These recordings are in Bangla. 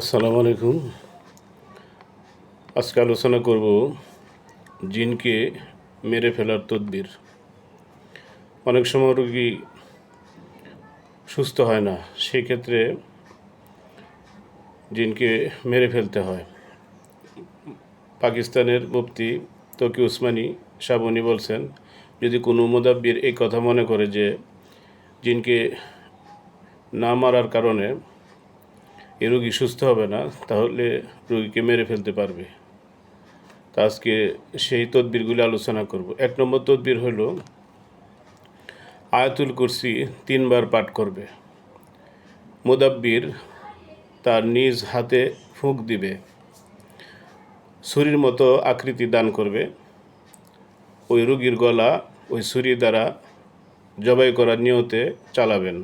আসসালামু আলাইকুম। আজকে আলোচনা করব জিনকে মেরে ফেলার তদবির। অনেক সময় রোগী সুস্থ হয় না, সেক্ষেত্রে জিনকে মেরে ফেলতে হয়। পাকিস্তানের মুফতি তকি উসমানি সাবনি বলছেন, যদি কোনো মোদাব্বির এই কথা মনে করে যে জিনকে না মারার কারণে এ রোগী সুস্থ হবে না, তাহলে রোগীকে মেরে ফেলতে পারবে। তা আজকে সেই তদবিরগুলি আলোচনা করব। এক নম্বর তদবির হল, আয়াতুল কুরসি তিনবার পাঠ করবে। মোদাব্বির তার নিজ হাতে ফুঁক দিবে। ছুরির মতো আকৃতি দান করবে। ওই রুগীর গলা ওই ছুরি দ্বারা জবাই করার নিয়তে চালাবেন।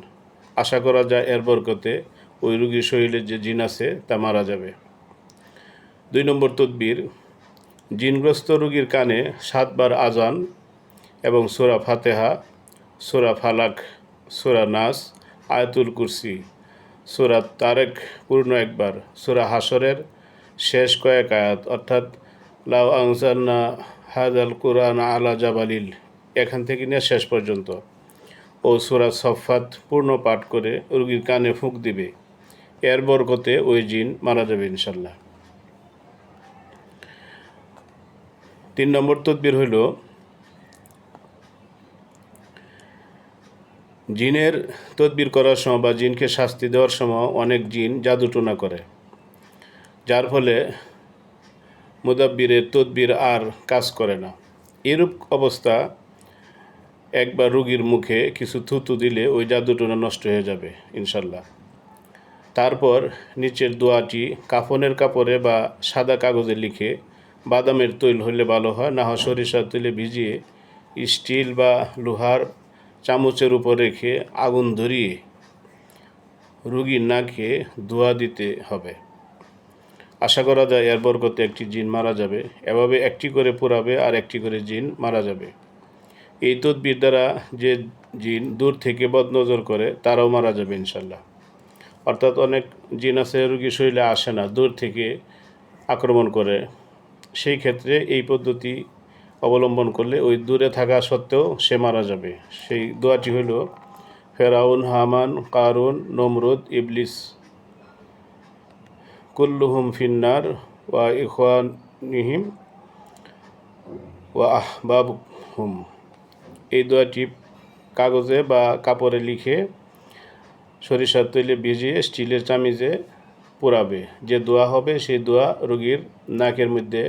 আশা করা যায় এর বরকতে ওই রুগীর শরীরে যে জিন আছে, তা মারা যাবে। দুই নম্বর তদবির, জিনগ্রস্ত রুগীর কানে সাতবার আজান এবং সোরা ফাতেহা, সোরা ফালাক, সোরা নাস, আয়াতুল কুরসি, সোরা তারেক পূর্ণ একবার, সোরা হাসরের শেষ কয়েক আয়াত। অর্থাৎ, লাউ আনসান্না হাজাল কোরআন আলা জাবালিল, এখান থেকে নিয়ে শেষ পর্যন্ত। ও সুরা সফাত পূর্ণ পাঠ করে রুগীর কানে ফুঁক দিবে। এর বরকতে ওই জিন মারা যাবে ইনশাল্লাহ। তিন নম্বর তদবির হইল, জিনের তদবির করার সময় বা জিনকে শাস্তি দেওয়ার সময় অনেক জিন জাদুটোনা করে, যার ফলে মুদাব্বিরের তদবির আর কাজ করে না। এরূপ অবস্থা একবার রুগীর মুখে কিছু থুতু দিলে ওই জাদুটোনা নষ্ট হয়ে যাবে ইনশাল্লাহ। তারপর নিচের দোয়াটি কাফনের কাপড়ে বা সাদা কাগজে লিখে বাদামের তৈল হলে ভালো হয়, না হয় সরিষার তৈলে ভিজিয়ে স্টিল বা লোহার চামচের উপর রেখে আগুন ধরিয়ে রুগীর নাকে ধোয়া দিতে হবে। আশা করা যায় এর বরকতে একটি জিন মারা যাবে। এভাবে একটি করে পোড়াবে আর একটি করে জিন মারা যাবে। এই তদবির দ্বারা যে জিন দূর থেকে বদনজর করে, তারাও মারা যাবে ইনশাল্লাহ অর্থাৎ অনেক জিন আছে রুগী শরীরে আসে না, দূর থেকে আক্রমণ করে। সেই ক্ষেত্রে এই পদ্ধতি অবলম্বন করলে ওই দূরে থাকা সত্ত্বেও সে মারা যাবে। সেই দোয়াটি হইল, ফেরাউন, হামান, কারুন, নমরুদ, ইবলিস, কুল্লুহুম ফিন্নার ওয়া ইখানিহিম ওয়া আহবাব হুম এই দোয়াটি কাগজে বা কাপড়ে লিখে সরিষার তৈলে ভিজিয়ে স্টিলের চামিজে পোড়াবে। যে দোয়া হবে, সেই দোয়া রোগীর নাকের মধ্যে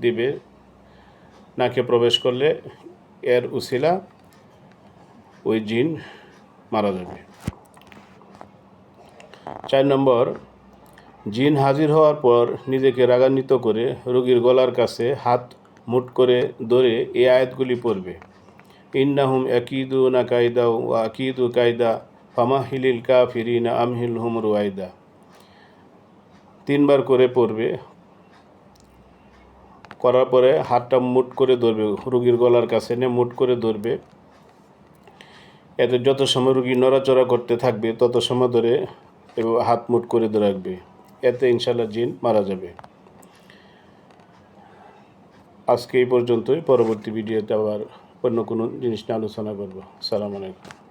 দিবে। নাকে প্রবেশ করলে এর উসিলা, ওই জিন মারা যাবে। চার নম্বর, জিন হাজির হওয়ার পর নিজেকে রাগান্বিত করে রোগীর গলার কাছে হাত মুট করে ধরে এই আয়াতগুলি পড়বে। ইন্নাহুম একিদু না কায়দা ও আকিদু কায়দা। ফামাহিলিল কা ফিরিনা আমহিল হুম রুয়াইদা। তিনবার করে পড়বে। করার পরে হাতটা মুট করে ধরবে, রুগীর গলার কাছে নিয়ে মুট করে ধরবে। এতে যত সময় রুগী নড়াচড়া করতে থাকবে, তত সময় ধরে এবং হাত মুট করে ধরে রাখবে। এতে ইনশাল্লাহ জিন মারা যাবে। আজকে এই পর্যন্তই। পরবর্তী ভিডিওতে আবার অন্য কোনো জিনিস নিয়ে আলোচনা করব। সালাম আলাইকুম।